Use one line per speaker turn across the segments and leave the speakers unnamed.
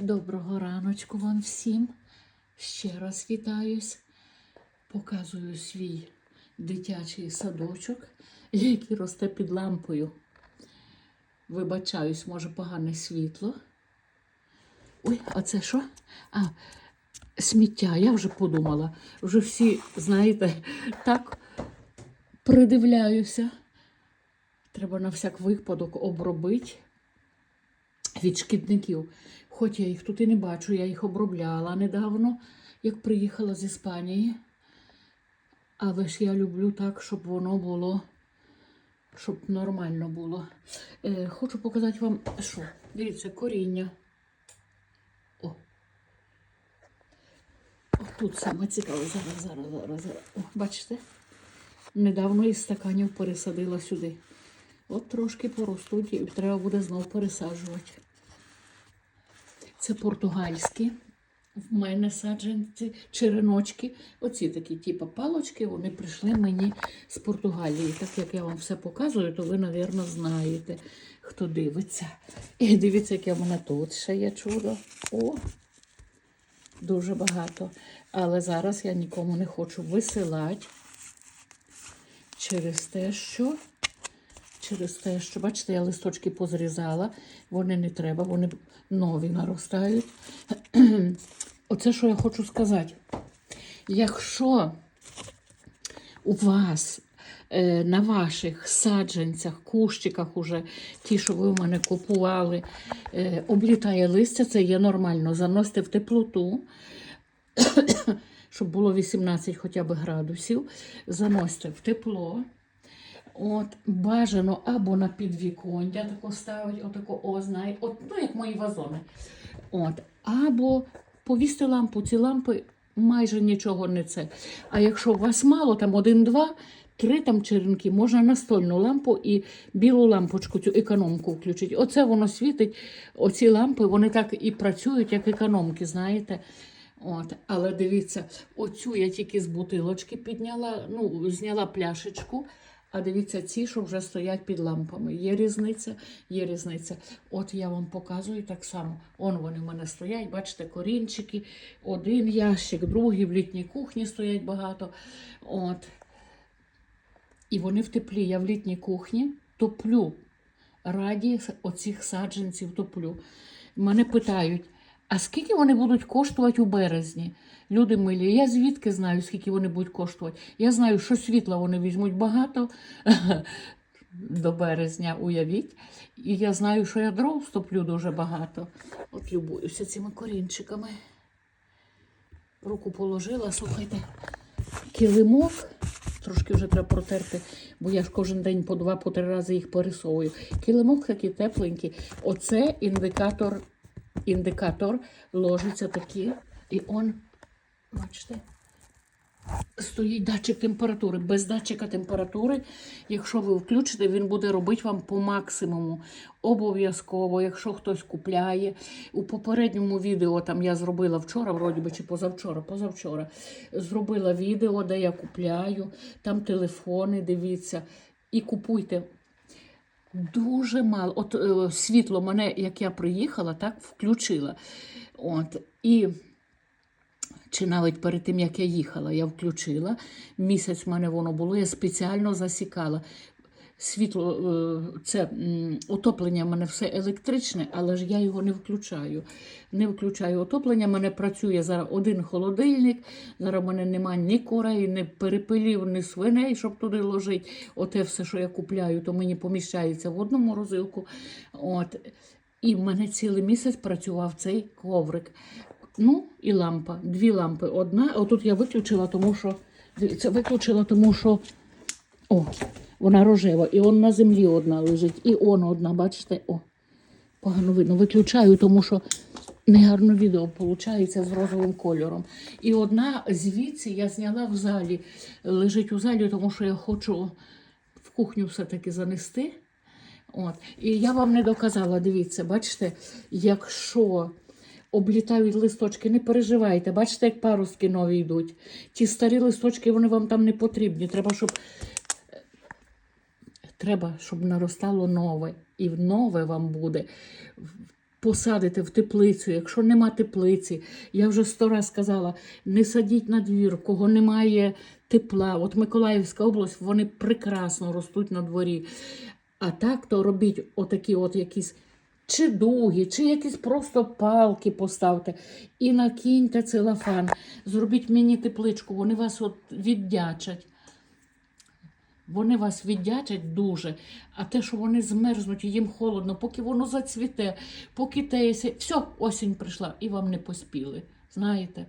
Доброго раночку вам всім. Ще раз вітаюсь. Показую свій дитячий садочок, який росте під лампою. Вибачаюсь, може, погане світло. Ой, а це що? А, сміття, я вже подумала. Вже всі, знаєте, так придивляюся. Треба на всяк випадок обробити від шкідників. Хоч я їх тут і не бачу, я їх обробляла недавно, як приїхала з Іспанії. Але ж я люблю так, щоб воно було, щоб нормально було. Е, хочу показати вам, що. Дивіться, коріння. О. О, тут саме цікаве. Зараз, зараз, зараз, зараз. О, бачите? Недавно із стаканів пересадила сюди. От трошки поростуть і треба буде знов пересаджувати. Це португальські. В мене саджанці, череночки. Оці такі, типу, палочки, вони прийшли мені з Португалії. Так як я вам все показую, то ви, мабуть, знаєте, хто дивиться. І дивіться, яке в мене тут ще є чудо. О! Дуже багато. Але зараз я нікому не хочу висилати через те, що через те, що, бачите, я листочки позрізала, вони не треба, вони нові наростають. Оце, що я хочу сказати. Якщо у вас е, на ваших саджанцях, кущиках уже, ті, що ви в мене купували, е, облітає листя, це є нормально. Заносите в теплоту, щоб було 18 хоча б градусів. Заносите в тепло. От, бажано або на підвіконня тако ставить, отако, о, от, ну, як мої вазони. От, або повісти лампу. Ці лампи майже нічого не це. А якщо у вас мало, там один-два, три там черенки, можна настольну лампу і білу лампочку, цю економку включити. Оце воно світить. Оці лампи, вони так і працюють, як економки, знаєте. От, але дивіться, оцю я тільки з бутилочки підняла, ну, зняла пляшечку. А дивіться, ці, що вже стоять під лампами. Є різниця, є різниця. От я вам показую так само. Он вони в мене стоять, бачите, корінчики, один ящик, другий в літній кухні стоять багато. От. І вони в теплі. Я в літній кухні топлю. Раді оцих саджанців топлю. Мене питають, а скільки вони будуть коштувати у березні? Люди милі, я звідки знаю, скільки вони будуть коштувати. Я знаю, що світла вони візьмуть багато до березня, уявіть. І я знаю, що я дров стоплю дуже багато. От любуюся цими корінчиками. Руку положила, слухайте, килимок. Трошки вже треба протерти, бо я ж кожен день по два, по три рази їх пересовую. Килимок такий тепленький. Оце індикатор, індикатор ложиться такий, і он Бачите, стоїть датчик температури. Без датчика температури, якщо ви включите, він буде робити вам по максимуму. Обов'язково, якщо хтось купляє. У попередньому відео там я зробила вчора, вроді би, чи позавчора, позавчора, зробила відео, де я купляю, там телефони, дивіться. І купуйте. Дуже мало. От е, світло мене, як я приїхала, так включила. От, І чи навіть перед тим, як я їхала, я включила. Місяць в мене воно було, я спеціально засікала. Світло, е, це отоплення в мене все електричне, але ж я його не включаю. Не включаю отоплення, в мене працює зараз один холодильник. Зараз в мене немає ні курей, ні перепилів, ні свиней, щоб туди ложити. Оте все, що я купляю, то мені поміщається в одну морозилку. От. І в мене цілий місяць працював цей коврик. Ну, і лампа. Дві лампи. Одна. Отут я виключила, тому що. Це виключила, тому що. О, вона рожева. І он на землі одна лежить. І он одна, бачите? О, погано видно. Виключаю, тому що негарно відео виходить з розовим кольором. І одна звідси я зняла в залі. Лежить у залі, тому що я хочу в кухню все-таки занести. От. І я вам не доказала, дивіться, бачите, якщо облітають листочки, не переживайте. Бачите, як паростки нові йдуть. Ті старі листочки, вони вам там не потрібні. Треба, щоб треба, щоб наростало нове. І нове вам буде посадите в теплицю, якщо нема теплиці, я вже сто раз сказала, не садіть на двір, кого немає тепла. От Миколаївська область, вони прекрасно ростуть на дворі. А так, то робіть отакі от якісь чи дуги, чи якісь просто палки поставте і накиньте целофан. Зробіть мені тепличку, вони вас от віддячать. Вони вас віддячать дуже, а те, що вони змерзнуть, і їм холодно, поки воно зацвіте, поки теється, все, осінь прийшла і вам не поспіли. Знаєте,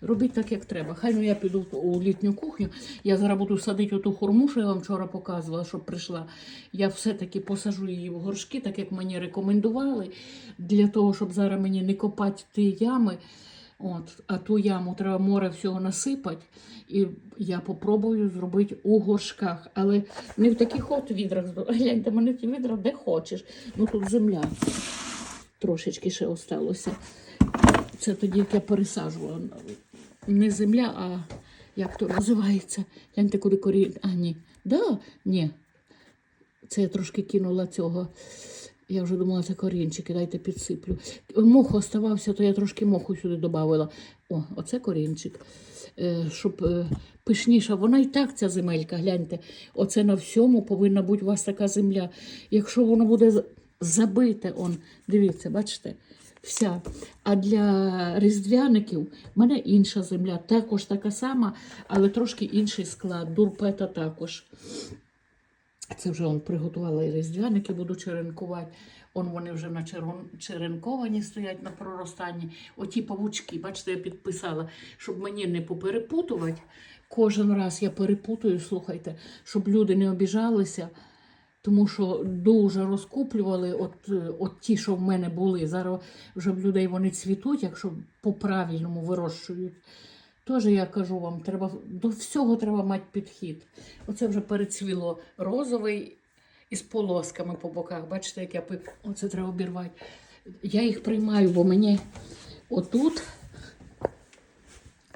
робіть так, як треба. Хай ну я піду у літню кухню. Я зараз буду садити оту хурму, що я вам вчора показувала, щоб прийшла. Я все-таки посажу її в горшки, так як мені рекомендували, для того, щоб зараз мені не копати ті ями. От, а ту яму треба море всього насипати. І я попробую зробити у горшках. Але не в таких от відрах. Гляньте, мене ті відра де хочеш. Ну тут земля трошечки ще осталося. Це тоді, як я пересаджувала. Не земля, а як то називається? Гляньте, куди корінь. А, ні. Да? Ні. Це я трошки кинула цього. Я вже думала, це корінчики, дайте підсиплю. Мох оставався, то я трошки моху сюди додавала. О, оце корінчик. Е, щоб е, пишніша. Вона і так, ця земелька, гляньте. Оце на всьому повинна бути у вас така земля. Якщо воно буде забите, он, дивіться, бачите, вся. А для різдвяників в мене інша земля, також така сама, але трошки інший склад. Дурпета також. Це вже он приготувала і різдвяники, буду черенкувати. Он вони вже на черенковані стоять на проростанні. Оті павучки, бачите, я підписала, щоб мені не поперепутувати. Кожен раз я перепутую, слухайте, щоб люди не обіжалися, тому що дуже розкуплювали от, от ті, що в мене були. Зараз вже в людей вони цвітуть, якщо по-правильному вирощують. Теж я кажу вам, треба до всього треба мати підхід. Оце вже перецвіло розовий із полосками по боках. Бачите, як я пи... Оце треба обірвати. Я їх приймаю, бо мені отут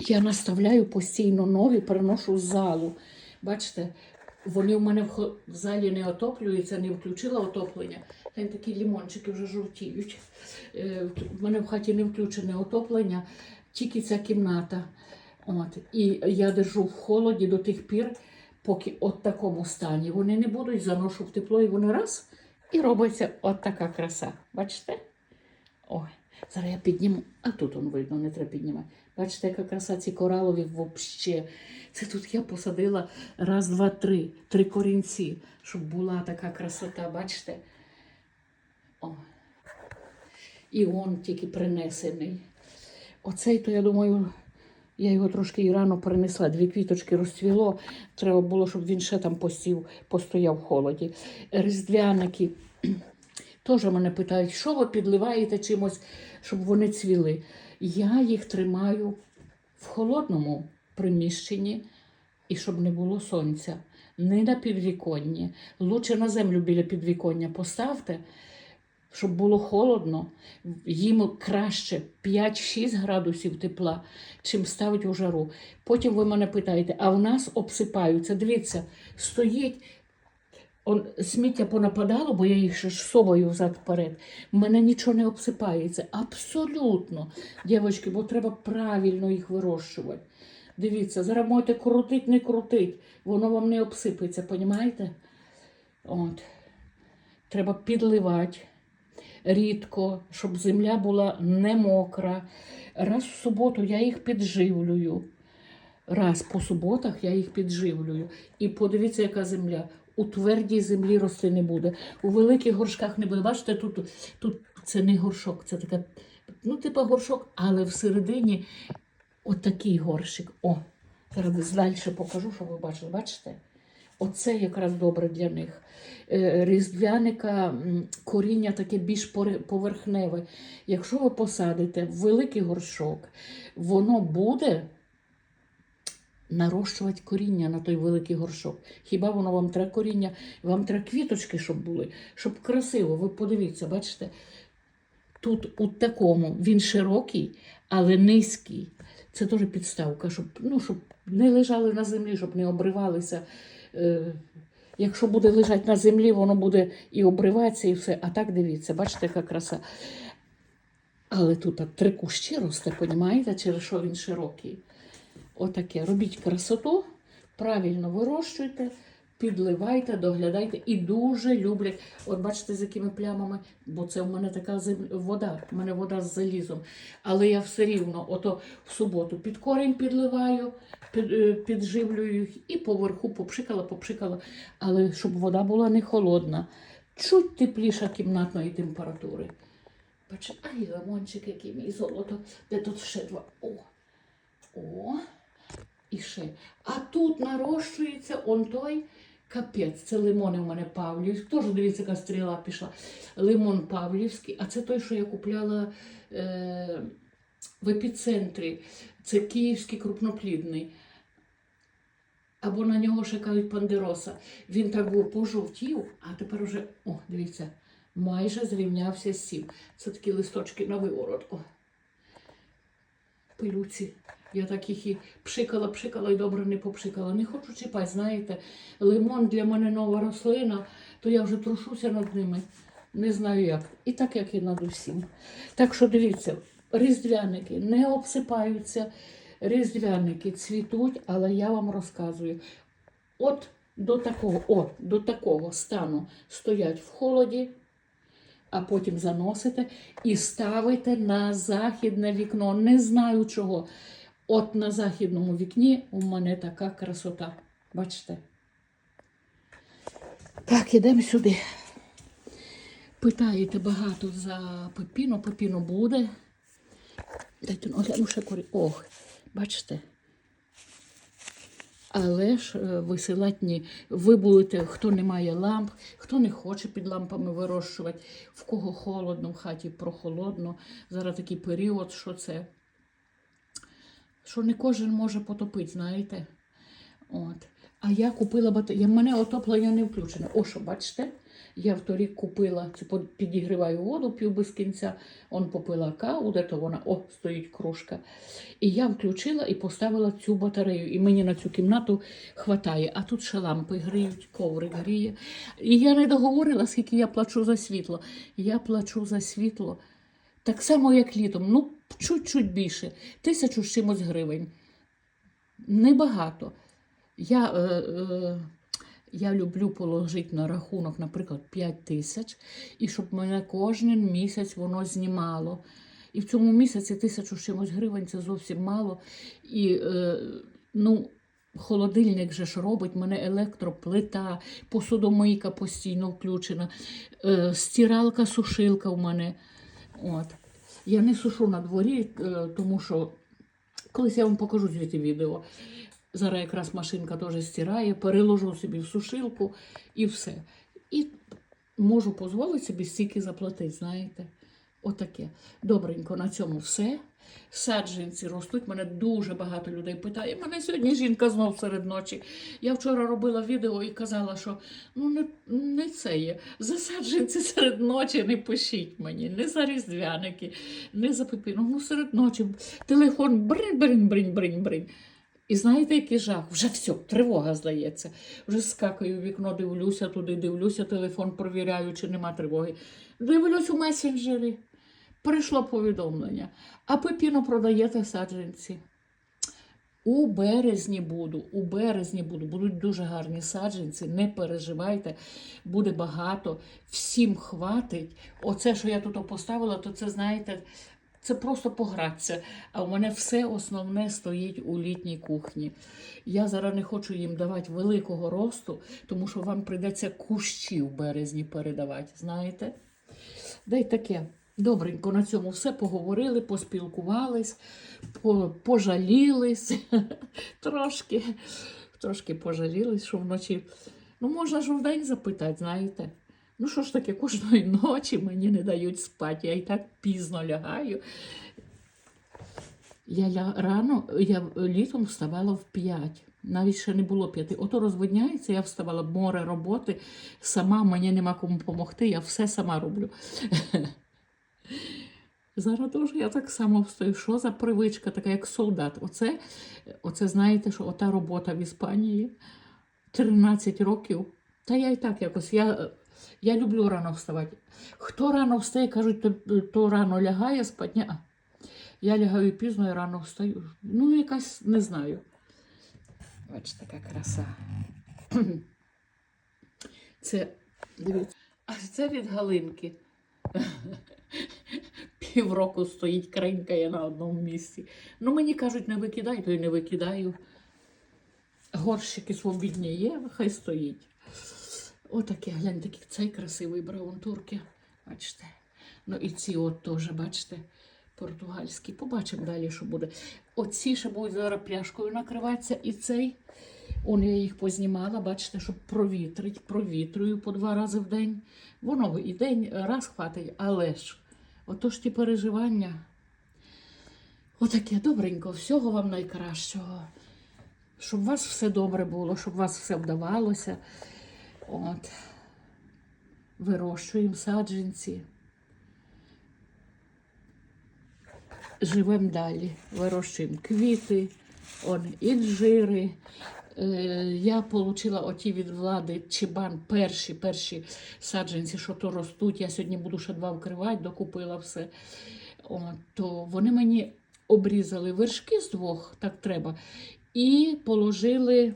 я наставляю постійно нові, приношу з залу. Бачите, вони в мене в залі не отоплюються, не включила отоплення. Там такі лімончики вже жовтіють. Е, В мене в хаті не включене отоплення, тільки ця кімната. От. І я держу в холоді до тих пір, поки от такому стані. Вони не будуть, заношу в тепло, і вони раз і робиться от така краса. Бачите? Ой, зараз я підніму. А тут он видно, не треба піднімати. Бачите, яка краса ці коралові взагалі. Це тут я посадила раз, два, три, три корінці, щоб була така красота, бачите? О. І он тільки принесений. Оцей, то я думаю, я його трошки і рано перенесла. Дві квіточки розцвіло. Треба було, щоб він ще там посів, постояв в холоді. Різдвяники. Теж мене питають, що ви підливаєте чимось, щоб вони цвіли. Я їх тримаю в холодному приміщенні і щоб не було сонця. Не на підвіконні. Лучше на землю біля підвіконня поставте, щоб було холодно. Їм краще 5-6 градусів тепла, чим ставить у жару. Потім ви мене питаєте, а в нас обсипаються. Дивіться, стоїть. Он, сміття понападало, бо я їх ще ж соваю взад вперед. В мене нічого не обсипається. Абсолютно, дівчатки, бо треба правильно їх вирощувати. Дивіться, зараз можете крутить, не крутить, воно вам не обсипеться, понімаєте? От. Треба підливати рідко, щоб земля була не мокра. Раз в суботу я їх підживлюю. Раз по суботах я їх підживлюю. І подивіться, яка земля. У твердій землі рости не буде. У великих горшках не буде. Бачите, тут, тут це не горшок, це така, ну, типу горшок, але всередині отакий горщик. О, зараз далі покажу, щоб ви бачили. Бачите? Оце якраз добре для них. Е, Різдвяника коріння таке більш поверхневе. Якщо ви посадите в великий горшок, воно буде нарощувати коріння на той великий горшок. Хіба воно вам треба коріння? Вам треба квіточки, щоб були, щоб красиво. Ви подивіться, бачите? Тут у такому він широкий, але низький. Це теж підставка, щоб, ну, щоб не лежали на землі, щоб не обривалися. Е, якщо буде лежати на землі, воно буде і обриватися, і все. А так дивіться, бачите, яка краса. Але тут три кущі росте, понімаєте, через що він широкий. Отаке. Робіть красоту, правильно вирощуйте, підливайте, доглядайте і дуже люблять. От бачите, з якими плямами, бо це в мене така зем- вода, в мене вода з залізом. Але я все рівно, ото в суботу під корінь підливаю, під, підживлюю їх і поверху попшикала, попшикала. Але щоб вода була не холодна, чуть тепліша кімнатної температури. Бачите, ай, лимончик, який мій золото, де тут ще два. О, о, і ще. А тут нарощується он той капець. Це лимони у мене Павлівські. Теж дивіться, яка стріла пішла. Лимон Павлівський, а це той, що я купляла е, в епіцентрі. Це київський крупноплідний. Або на нього ще кажуть пандероса. Він так був пожовтів, а тепер уже, о, дивіться, майже зрівнявся з сім. Це такі листочки на виворот. О. Пилюці. Я так їх і пшикала, пшикала і добре не попшикала. Не хочу чіпати, знаєте. Лимон для мене нова рослина, то я вже трушуся над ними. Не знаю як. І так, як і над усім. Так що дивіться, різдвяники не обсипаються, різдвяники цвітуть, але я вам розказую. От до такого, о, до такого стану стоять в холоді, а потім заносите і ставите на західне вікно. Не знаю чого. От на західному вікні у мене така красота. Бачите? Так, ідемо сюди. Питаєте багато за пепіно. Пепіно буде. Дайте ну, гляну ще корі. Ох, бачите? Але ж е, висилати ні. Ви будете, хто не має ламп, хто не хоче під лампами вирощувати, в кого холодно в хаті прохолодно. Зараз такий період, що це. Що не кожен може потопити, знаєте. От. А я купила батарею. Мене отоплення не включене. О, що бачите? Я вторік купила, це под- підігріваю воду пів без кінця. Он попила каву, де то вона, о, стоїть кружка. І я включила і поставила цю батарею. І мені на цю кімнату хватає. А тут ще лампи гріють, коврик гріє. І я не договорила, скільки я плачу за світло. Я плачу за світло так само, як літом. Ну, чуть-чуть більше. Тисячу з чимось гривень. Небагато. Я, е, е, я люблю положити на рахунок, наприклад, 5 тисяч, і щоб мене кожен місяць воно знімало. І в цьому місяці тисячу чимось гривень це зовсім мало. І е, ну, холодильник же ж робить, мене електроплита, посудомийка постійно включена, е, стиралка, сушилка в мене. От. Я не сушу на дворі, е, тому що колись я вам покажу звідти відео. Зараз якраз машинка теж стирає, переложу собі в сушилку і все. І можу дозволити собі стільки заплатити, знаєте. Отаке. Добренько, на цьому все. Саджанці ростуть. Мене дуже багато людей питає. Мене сьогодні жінка знов серед ночі. Я вчора робила відео і казала, що ну не, не це є. За саджанці серед ночі не пишіть мені, не за різдвяники, не за пепіну. Ну серед ночі телефон бринь, І знаєте, який жах? Вже все, тривога здається. Вже скакаю в вікно, дивлюся туди, дивлюся, телефон провіряю, чи нема тривоги. Дивлюсь у месенджері. Прийшло повідомлення. А пепіно продаєте саджанці. У березні буду, у березні буду, будуть дуже гарні саджанці, не переживайте, буде багато, всім хватить. Оце, що я тут поставила, то це, знаєте, це просто погратися. А у мене все основне стоїть у літній кухні. Я зараз не хочу їм давати великого росту, тому що вам прийдеться кущі в березні передавати, знаєте? Дай таке. Добренько на цьому все поговорили, поспілкувались, по- пожалілись трошки, трошки пожалілись, що вночі. Ну, можна ж вдень запитати, знаєте. Ну, що ж таке, кожної ночі мені не дають спати, я і так пізно лягаю. Я рано, я літом вставала в 5. Навіть ще не було п'яти. Ото розвидняється, я вставала море роботи. Сама мені нема кому допомогти, я все сама роблю. Зараз теж я так само встаю. Що за привичка, така як солдат? Оце, оце знаєте, що ота робота в Іспанії 13 років. Та я і так якось. Я Я люблю рано вставати. Хто рано встає, кажуть, то, то рано лягає спать. Ні. Я лягаю пізно і рано встаю. Ну, якась не знаю. Бачите, така краса. Це, дивіться, а це від Галинки. Півроку стоїть кренькає на одному місці. Ну, мені кажуть, не викидай, то й не викидаю. Горщики свобідні є, хай стоїть. Отаке, гляньте, який цей красивий браун турки. Бачите. Ну і ці от теж, бачите, португальські. Побачимо далі, що буде. Оці ще будуть зараз пляшкою накриватися, і цей. Он я їх познімала, бачите, щоб провітрить, провітрюю по два рази в день. Воно і день раз хватить, але ж отож ті переживання. Отаке добренько, всього вам найкращого. Щоб у вас все добре було, щоб у вас все вдавалося. От. Вирощуємо саджанці. Живемо далі. Вирощуємо квіти, он, інжири. Е, я отримала оті від влади чебан, перші, перші саджанці, що то ростуть. Я сьогодні буду ще два вкривати, докупила все. От, то вони мені обрізали вершки з двох, так треба, і положили.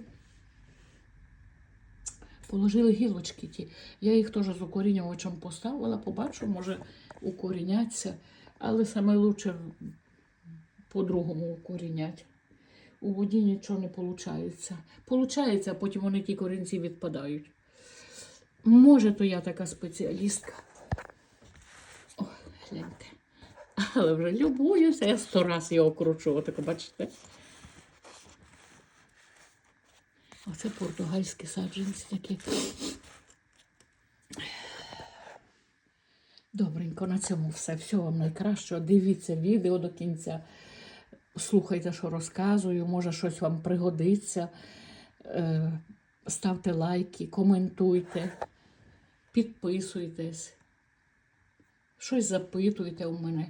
Положили гілочки ті. Я їх теж з укорінювачем поставила, побачу, може укоріняться, але саме лучше по-другому укорінять. У воді нічого не виходить. Получається, а потім вони ті корінці відпадають. Може, то я така спеціалістка. Ой, гляньте. Але вже любуюся, я сто раз його кручу, отако, бачите. Оце португальські саджанці такі. Добренько, на цьому все. Всього вам найкращого. Дивіться відео до кінця. Слухайте, що розказую, може щось вам пригодиться. Е, Ставте лайки, коментуйте, підписуйтесь, щось запитуйте у мене.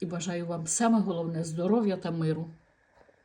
І бажаю вам саме головне здоров'я та миру.